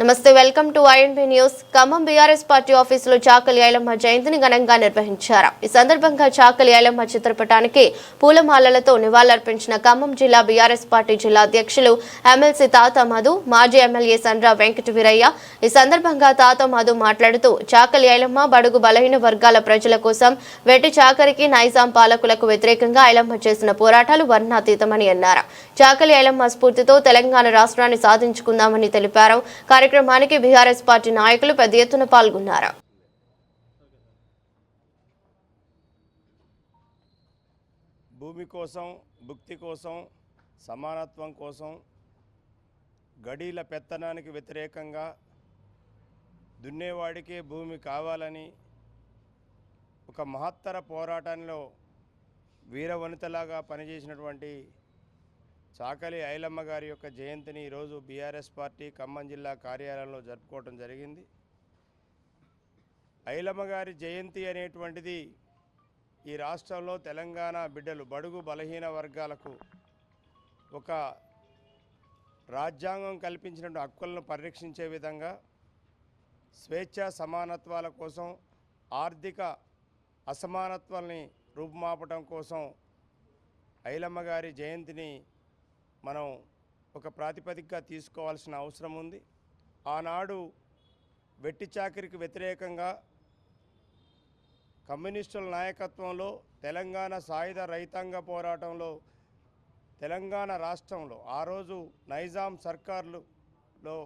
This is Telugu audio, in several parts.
నమస్తే welcome to INB news Khammam BRS party ఆఫీసులో చాకలి ఐలమ్మ జయంతిని ఘనంగా నిర్వహించారు. ఈ సందర్భంగా చాకలి ఐలమ్మ చిత్రపటానికి పూలమాలలతో నివాళులర్పించిన ఖమ్మం జిల్లా బీఆర్ఎస్ పార్టీ జిల్లా అధ్యక్షులు ఎమ్మెల్సీ తాత మధు మాజీ ఎమ్మెల్యే సండ్ర వెంకట వీరయ్య ఈ సందర్భంగా తాత మధు మాట్లాడుతూ చాకలి ఐలమ్మ బడుగు బలహీన వర్గాల ప్రజల కోసం వెట్టి చాకరికి నైజాం పాలకులకు వ్యతిరేకంగా ఐలమ్మ చేసిన పోరాటాలు వర్ణాతీతమని అన్నారు. చాకలి ఐలమ్మ స్ఫూర్తితో తెలంగాణ రాష్ట్రాన్ని సాధించుకుందామని తెలిపారు. కార్యక్రమానికి బీఆర్ఎస్ పార్టీ నాయకులు పెద్ద ఎత్తున పాల్గొన్నారు. భూమి కోసం భుక్తి కోసం సమానత్వం కోసం గడీల పెత్తనానికి వ్యతిరేకంగా దున్నేవాడికే భూమి కావాలని ఒక మహత్తర పోరాటంలో వీరవనితలాగా పనిచేసినటువంటి చాకలి ఐలమ్మ గారి యొక్క జయంతిని ఈరోజు బీఆర్ఎస్ పార్టీ ఖమ్మం జిల్లా కార్యాలయంలో జరుపుకోవటం జరిగింది. ఐలమ్మ గారి జయంతి అనేటువంటిది ఈ రాష్ట్రంలో తెలంగాణ బిడ్డలు బడుగు బలహీన వర్గాలకు ఒక రాజ్యాంగం కల్పించినటువంటి హక్కులను పరిరక్షించే విధంగా స్వేచ్ఛ సమానత్వాల కోసం ఆర్థిక అసమానత్వాల్ని రూపుమాపటం కోసం ఐలమ్మ గారి జయంతిని మనం ఒక ప్రాతిపదికగా తీసుకోవాల్సిన అవసరం ఉంది. ఆనాడు వెట్టి చాకిరికి వ్యతిరేకంగా కమ్యూనిస్టుల నాయకత్వంలో తెలంగాణ సాయుధ రైతాంగ పోరాటంలో తెలంగాణ రాష్ట్రంలో ఆ రోజు నైజాం సర్కార్లులో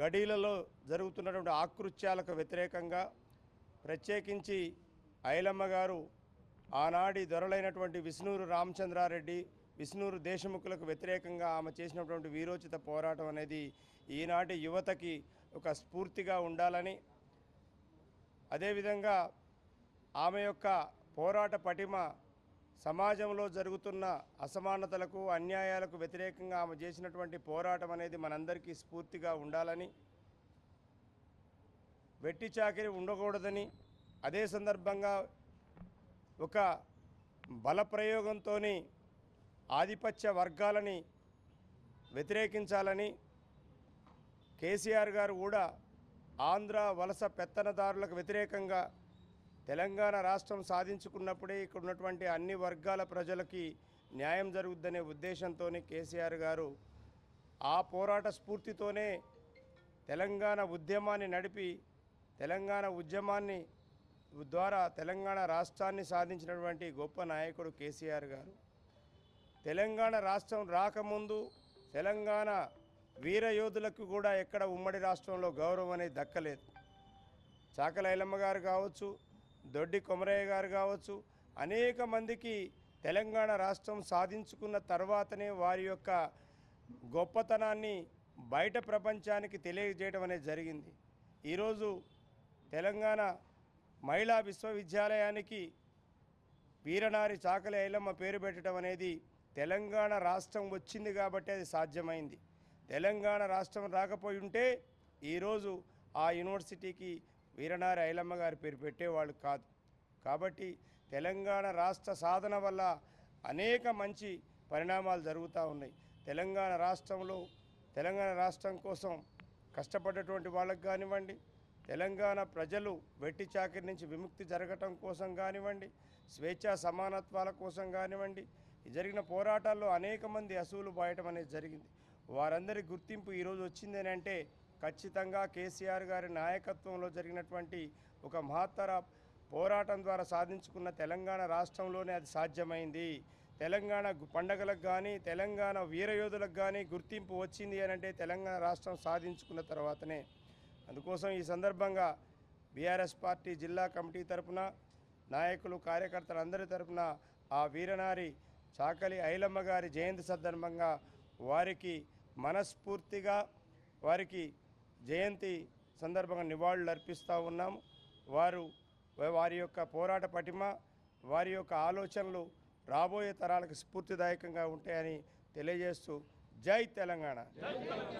గడీలలో జరుగుతున్నటువంటి ఆకృత్యాలకు వ్యతిరేకంగా ప్రత్యేకించి ఐలమ్మ గారు ఆనాడి దొరలైనటువంటి విష్ణూరు రామచంద్రారెడ్డి విష్ణూరు దేశముఖులకు వ్యతిరేకంగా ఆమె చేసినటువంటి వీరోచిత పోరాటం అనేది ఈనాటి యువతకి ఒక స్ఫూర్తిగా ఉండాలని అదేవిధంగా ఆమె యొక్క పోరాట పటిమ సమాజంలో జరుగుతున్న అసమానతలకు అన్యాయాలకు వ్యతిరేకంగా ఆమె చేసినటువంటి పోరాటం అనేది మనందరికీ స్ఫూర్తిగా ఉండాలని వెట్టి చాకిరి ఉండకూడదని అదే సందర్భంగా ఒక బలప్రయోగంతో ఆధిపత్య వర్గాలని వ్యతిరేకించాలని కేసీఆర్ గారు కూడా ఆంధ్ర వలస పెత్తనదారులకు వ్యతిరేకంగా తెలంగాణ రాష్ట్రం సాధించుకున్నప్పుడే ఇక్కడ ఉన్నటువంటి అన్ని వర్గాల ప్రజలకి న్యాయం జరుగుద్దనే ఉద్దేశంతో కేసీఆర్ గారు ఆ పోరాట స్ఫూర్తితోనే తెలంగాణ ఉద్యమాన్ని నడిపి తెలంగాణ ఉద్యమాన్ని ద్వారా తెలంగాణ రాష్ట్రాన్ని సాధించినటువంటి గొప్ప నాయకుడు కేసీఆర్ గారు. తెలంగాణ రాష్ట్రం రాకముందు తెలంగాణ వీరయోధులకు కూడా ఎక్కడ ఉమ్మడి రాష్ట్రంలో గౌరవం అనేది దక్కలేదు. చాకల ఐలమ్మ గారు కావచ్చు దొడ్డి కొమరయ్య గారు కావచ్చు అనేక మందికి తెలంగాణ రాష్ట్రం సాధించుకున్న తర్వాతనే వారి యొక్క గొప్పతనాన్ని బయట ప్రపంచానికి తెలియజేయడం అనేది జరిగింది. ఈరోజు తెలంగాణ మహిళా విశ్వవిద్యాలయానికి వీరనారి చాకలి ఐలమ్మ పేరు పెట్టడం అనేది తెలంగాణ రాష్ట్రం వచ్చింది కాబట్టి అది సాధ్యమైంది. తెలంగాణ రాష్ట్రం రాకపోయి ఉంటే ఈరోజు ఆ యూనివర్సిటీకి వీరనారి ఐలమ్మ గారి పేరు పెట్టేవాళ్ళు కాదు. కాబట్టి తెలంగాణ రాష్ట్ర సాధన వల్ల అనేక మంచి పరిణామాలు జరుగుతూ ఉన్నాయి. తెలంగాణ రాష్ట్రంలో తెలంగాణ రాష్ట్రం కోసం కష్టపడ్డటువంటి వాళ్ళకి కానివ్వండి తెలంగాణ ప్రజలు వెట్టి చాకిరి నుంచి విముక్తి జరగటం కోసం కానివ్వండి స్వేచ్ఛా సమానత్వాల కోసం కానివ్వండి జరిగిన పోరాటాల్లో అనేక మంది అసూలు బాయటం అనేది జరిగింది. వారందరి గుర్తింపు ఈరోజు వచ్చిందని అంటే ఖచ్చితంగా కేసీఆర్ గారి నాయకత్వంలో జరిగినటువంటి ఒక మహత్తర పోరాటం ద్వారా సాధించుకున్న తెలంగాణ రాష్ట్రంలోనే అది సాధ్యమైంది. తెలంగాణ పండగలకు కానీ తెలంగాణ వీరయోధులకు కానీ గుర్తింపు వచ్చింది అని అంటే తెలంగాణ రాష్ట్రం సాధించుకున్న తర్వాతనే. అందుకోసం ఈ సందర్భంగా బీఆర్ఎస్ పార్టీ జిల్లా కమిటీ తరపున నాయకులు కార్యకర్తలందరి తరఫున తరపున ఆ వీరనారి చాకలి ఐలమ్మ గారి జయంతి సందర్భంగా వారికి మనస్ఫూర్తిగా వారికి జయంతి సందర్భంగా నివాళులు అర్పిస్తూ ఉన్నాము వారు వారి యొక్క పోరాట పటిమ వారి యొక్క ఆలోచనలు రాబోయే తరాలకు స్ఫూర్తిదాయకంగా ఉంటాయని తెలియజేస్తూ జై తెలంగాణ.